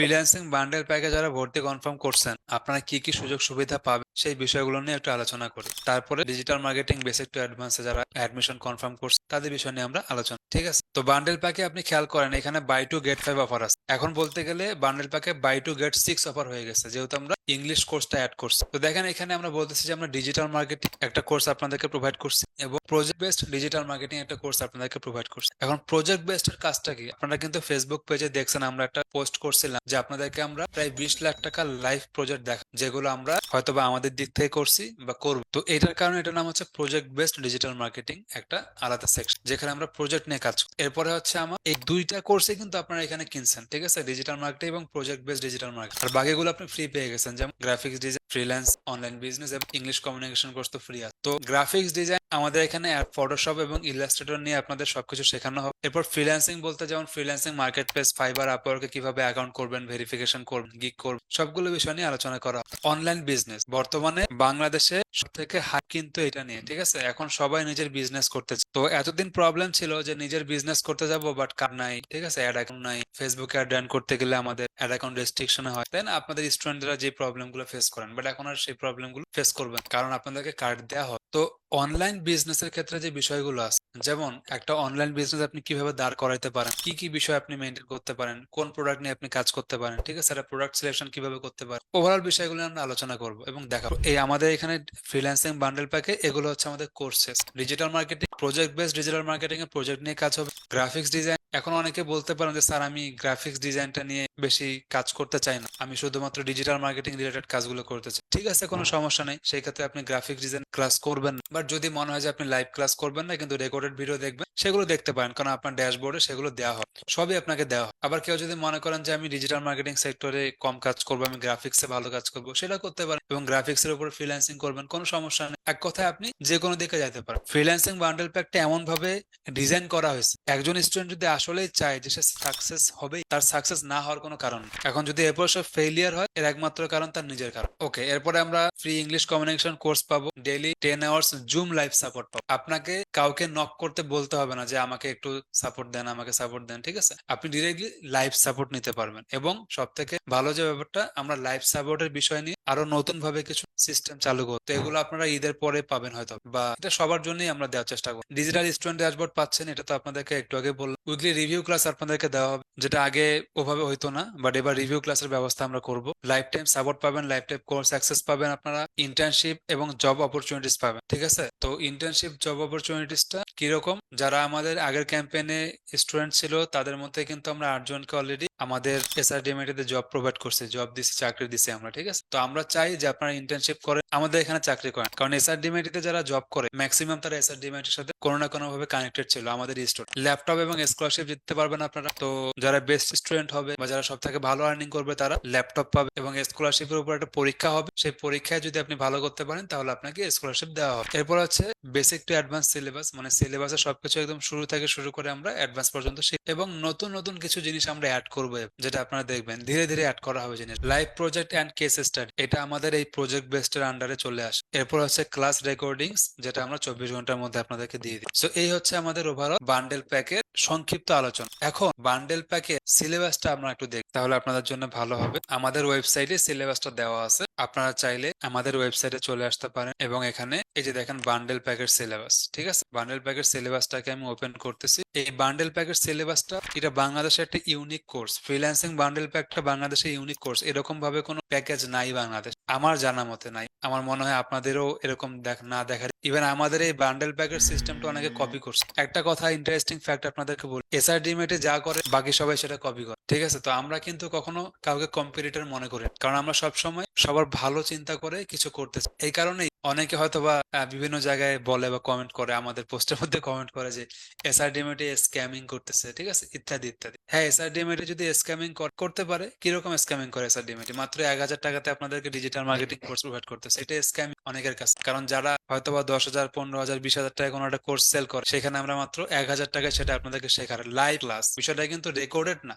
Freelancing bundle প্যাকে যারা ভর্তি confirm করছেন, আপনারা কি কি সুযোগ সুবিধা পাবেন সেই বিষয়গুলো নিয়ে একটু আলোচনা করি। তারপরে ডিজিটাল মার্কেটিং বেসিক টু অ্যাডভান্সে যারা অ্যাডমিশন কনফার্ম করছে, তাদের বিষয় নিয়ে আমরা আলোচনা, ঠিক আছে? তো বান্ডেল প্যাকে আপনি খেয়াল করেন, এখানে buy two get five offer আছে। এখন বলতে গেলে bundle প্যাকে buy two get six offer হয়ে গেছে, যেহেতু আমরা ইংলিশ কোর্সটা অ্যাড করছি। তো দেখেন, এখানে আমরা বলতেছি যে আমরা ডিজিটাল মার্কেটিং একটা কোর্স আপনাদেরকে প্রোভাইড করছি এবং প্রজেক্ট বেসড ডিজিটাল মার্কেটিং একটা কোর্স আপনাদেরকে প্রোভাইড করছি। এখন প্রজেক্ট বেসড এর কাজটা কি? আপনারা কিন্তু ফেসবুক পেজে দেখছেন, আমরা একটা পোস্ট করছিলাম যে আপনাদেরকে আমরা প্রায় বিশ লাখ টাকা লাইভ প্রজেক্ট দেখা, যেগুলো আমরা হয়তো বা আমাদের দিক থেকে করছি বা করব। তো এটার কারণে এটার নাম হচ্ছে প্রজেক্ট বেসড ডিজিটাল মার্কেটিং একটা আলাদা সেকশন যেখানে আমরা প্রজেক্ট নিয়ে কাজ করি। এরপরে হচ্ছে আমার এই দুইটা কোর্সে কিন্তু আপনারা এখানে কিনছেন, ঠিক আছে? ডিজিটাল মার্কেটিং এবং প্রজেক্ট বেসড ডিজিটাল মার্কেটিং আর বাকিগুলো আপনি ফ্রি পেয়ে গেছেন। যেমন graphics design freelance online business এবং ইংলিশ কমিউনিকেশন কোর্স তো ফ্রি আছে। তো গ্রাফিক্স ডিজাইন আমাদের এখানে ফটোশপ এবং ইলাস্ট্রেটর নিয়ে আপনাদের সবকিছু শেখানো হবে। এরপর ফ্রিল্যান্সিং বলতে যেমন ফ্রিল্যান্সিং মার্কেট প্লেস ফাইবার আপওয়ার্কে কীভাবে অ্যাকাউন্ট করবেন ভেরিফিকেশন করবেন গিক করবেন, সবগুলো বিষয় নিয়ে আলোচনা করা অনলাইন বিজনেস বর্তমানে বাংলাদেশে সব থেকে হাই কিন্তু এটা নিয়ে, ঠিক আছে? এখন সবাই নিজের বিজনেস করতে। তো এতদিন প্রবলেম ছিল যে নিজের বিজনেস করতে যাব বাট কার নাই, ঠিক আছে? অ্যাড অ্যাকাউন্ট নাই। ফেসবুকে অ্যাড রান করতে গেলে আমাদের অ্যাড অ্যাকাউন্ট রেস্ট্রিকশন হয়। তাই না? আপনাদের স্টুডেন্টরা যে প্রবলেমগুলো ফেস করেন। বাট এখন আর সেই প্রবলেমগুলো ফেস করবেন কারণ আপনাদেরকে কার্ড দেওয়া হয়। তো অনলাইন বিজনেসের ক্ষেত্রে যে বিষয়গুলো আছে যেমন একটা অনলাইন বিজনেস আপনি কীভাবে দাঁড় করাইতে পারেন, কি কি বিষয় আপনি মেনটেন করতে পারেন, কোন প্রোডাক্ট নিয়ে আপনি কাজ করতে পারেন, ঠিক আছে? প্রোডাক্ট সিলেকশন কীভাবে করতে পারেন ওভারঅল বিষয়গুলো আমরা আলোচনা করব এবং দেখাবো। এই আমাদের এখানে ফ্রিল্যান্সিং বান্ডেল প্যাকে এগুলো হচ্ছে আমাদের courses digital marketing project based digital marketing এর প্রজেক্ট নিয়ে কাজ হবে। গ্রাফিক্স ডিজাইন এখন অনেকে বলতে পারেন যে, স্যার, আমি গ্রাফিক্স ডিজাইনটা নিয়ে বেশি কাজ করতে চাই না। আমি শুধুমাত্র ডিজিটাল মার্কেটিং রিলেটেড কাজগুলো করতে চাই। ঠিক আছে, কোনো সমস্যা নেই। সেই ক্ষেত্রে আপনি গ্রাফিক্স ডিজাইন ক্লাস করবেন বাট যদি মনে হয় যে আপনি লাইভ ক্লাস করবেন না, কিন্তু রেকর্ডেড ভিডিও দেখবেন, সেগুলো দেখতে পারেন। কারণ আপনার ড্যাশবোর্ডে সেগুলো দেওয়া হয়। সবই আপনাকে দেওয়া হয়। আবার কেউ যদি মনে করেন যে আমি ডিজিটাল মার্কেটিং সেক্টরে কম কাজ করব, আমি গ্রাফিক্সে ভালো কাজ করব, সেটা করতে পারেন এবং গ্রাফিক্স এর উপর ফ্রিল্যান্সিং করবেন, কোনো সমস্যা নেই। এক কথায় আপনি যে কোনো দিকে যেতে পারেন। ফ্রিল্যান্সিং বান্ডেল প্যাকটা এমন ভাবে ডিজাইন করা হয়েছে, একজন স্টুডেন্ট যদি আসলেই চায় যে সে সাকসেস হবেই, তার সাকসেস না হওয়ার কোনো কারণ। এখন যদি এরপর সব ফেলিয়ার হয়, এর একমাত্র কারণ তার নিজের কারণ। ওকে এরপরে আমরা ফ্রি ইংলিশ কমিউনিকেশন কোর্স পাবো। Daily ten hours Zoom live support পাবো। আপনাকে কাউকে নক করতে বলতে হবে না যে আমাকে একটু সাপোর্ট দেন, আমাকে সাপোর্ট দেন, ঠিক আছে? আপনি ডিরেক্টলি লাইভ সাপোর্ট নিতে পারবেন। এবং সব থেকে ভালো যে ব্যাপারটা, আমরা লাইভ সাপোর্টের বিষয় নিয়ে আরও নতুন ভাবে কিছু সিস্টেম চালু করব তো এগুলো আপনারা ঈদের পরে পাবেন হয়তো, বা এটা সবার জন্যই আমরা দেওয়ার চেষ্টা করব। ডিজিটাল স্টুডেন্ট ড্যাশবোর্ড পাচ্ছেন, এটা তো আপনাদেরকে একটু আগে বললাম। উইকলি রিভিউ ক্লাস আপনাদেরকে দেওয়া হবে, যেটা আগে ওভাবে হইতো না বাট এবার রিভিউ ক্লাসের ব্যবস্থা আমরা করব। লাইফ টাইম সাপোর্ট পাবেন লাইফ টাইম কোর্স অ্যাক্সেস পাবেন আপনারা ইন্টার্নশিপ এবং জব অপরচুনিটিস পাবেন, ঠিক আছে? তো ইন্টার্নশিপ জব অপরচুনিটিসটা কীরকম? যারা আমাদের আগের ক্যাম্পেইনে স্টুডেন্ট ছিল, তাদের মধ্যে কিন্তু আমরা আটজনকে অলরেডি আমাদের এসআরডিএমএটি তে জব প্রোভাইড করছি জব দিছি, চাকরি দিছি আমরা, ঠিক আছে? তো আমরা চাই যে আপনারা ইন্টার্নশিপ করে আমাদের এখানে চাকরি করেন। কারণ এসআর ডিমেটিতে যারা জব করে ম্যাক্সিমাম তারা এসআর ডিমেটির সাথে কোনো না কোনো ভাবে কানেক্টেড ছিল আমাদের স্টুডেন্ট ল্যাপটপ এবং স্কলারশিপ জিততে পারবেন আপনারা। তো যারা বেস্ট স্টুডেন্ট হবে বা যারা সব থেকে ভালো আর্নিং করবে তারা ল্যাপটপ পাবে এবং স্কলারশিপের উপর একটা পরীক্ষা হবে। সেই পরীক্ষায় যদি আপনি ভালো করতে পারেন তাহলে আপনাকে স্কলারশিপ দেওয়া হবে। এরপর হচ্ছে বেসিক টু অ্যাডভান্স সিলেবাস মানে সিলেবাসে সবকিছু একদম শুরু থেকে শুরু করে আমরা অ্যাডভান্স পর্যন্ত এবং নতুন নতুন কিছু জিনিস আমরা অ্যাড করব, যেটা আপনারা দেখবেন। ধীরে ধীরে অ্যাড করা হবে জিনিস। Live project and case study এটা আমাদের এই প্রজেক্ট বেসড এর আন্ডারে চলে আসে। এরপর হচ্ছে ক্লাস রেকর্ডিংস যেটা আমরা চব্বিশ ঘণ্টার মধ্যে আপনাদেরকে দিয়ে দিই। সো এই হচ্ছে আমাদের ওভারঅল বান্ডেল প্যাকের সংক্ষিপ্ত আলোচনা। এখন বান্ডেল প্যাকের সিলেবাসটা আমরা একটু দেখি, তাহলে আপনাদের জন্য ভালো হবে। আমাদের ওয়েবসাইটে সিলেবাসটা দেওয়া আছে। আপনারা চাইলে আমাদের ওয়েবসাইটে চলে আসতে পারেন এবং এখানে এই যে দেখেন বান্ডেল প্যাকের সিলেবাস ঠিক আছে? বান্ডেল প্যাকের সিলেবাসটাকে আমি ওপেন করতেছি। এই বান্ডেল প্যাকের সিলেবাসটা এটা বাংলাদেশের একটা ইউনিক কোর্স ফ্রিল্যান্সিং বান্ডেল প্যাকটা বাংলাদেশের ইউনিক কোর্স এরকম ভাবে কোনো প্যাকেজ নাই বাংলাদেশ। আমার জানা মতে নাই। আমার মনে হয় আপনাদেরও এরকম দেখ না দেখার। ইভেন আমাদের এই বান্ডেল প্যাকের সিস্টেমটা অনেকে কপি করছে। একটা কথা ইন্টারেস্টিং ফ্যাক্ট আপনাদেরকে বলি। এসআরডিমেটে যা করে, বাকি সবাই সেটা কপি করে। ঠিক আছে? তো আমরা কিন্তু কখনো কাউকে কম্পিটিটর মনে করি কারণ আমরা সব সময় সবার ভালো চিন্তা করে কিছু করতে চাই। এই কারণেই অনেকে হয়তো বা বিভিন্ন জায়গায় বলে বা কমেন্ট করে, আমাদের পোস্টের মধ্যে কমেন্ট করে যে এসআরডিএমএটি স্ক্যামিং করতেছে, ঠিক আছে? ইত্যাদি ইত্যাদি। হ্যাঁ এসআরডিএমএটি যদি স্ক্যামিং করতে পারে, কীরকম স্ক্যামিং করে এসআরডিএমএটি মাত্র এক হাজার টাকাতে আপনাদেরকে ডিজিটাল মার্কেটিং কোর্স প্রোভাইড করতেছে। এটা স্ক্যাম অনেকের কাছে। কারণ যারা হয়তো বা দশ হাজার, পনেরো হাজার, বিশ হাজার টাকা কোনো একটা কোর্স সেল করে, সেখানে আমরা মাত্র এক হাজার টাকায় সেটা আপনাদেরকে শেখার। লাইভ ক্লাস বিষয়টা কিন্তু রেকর্ডেড না।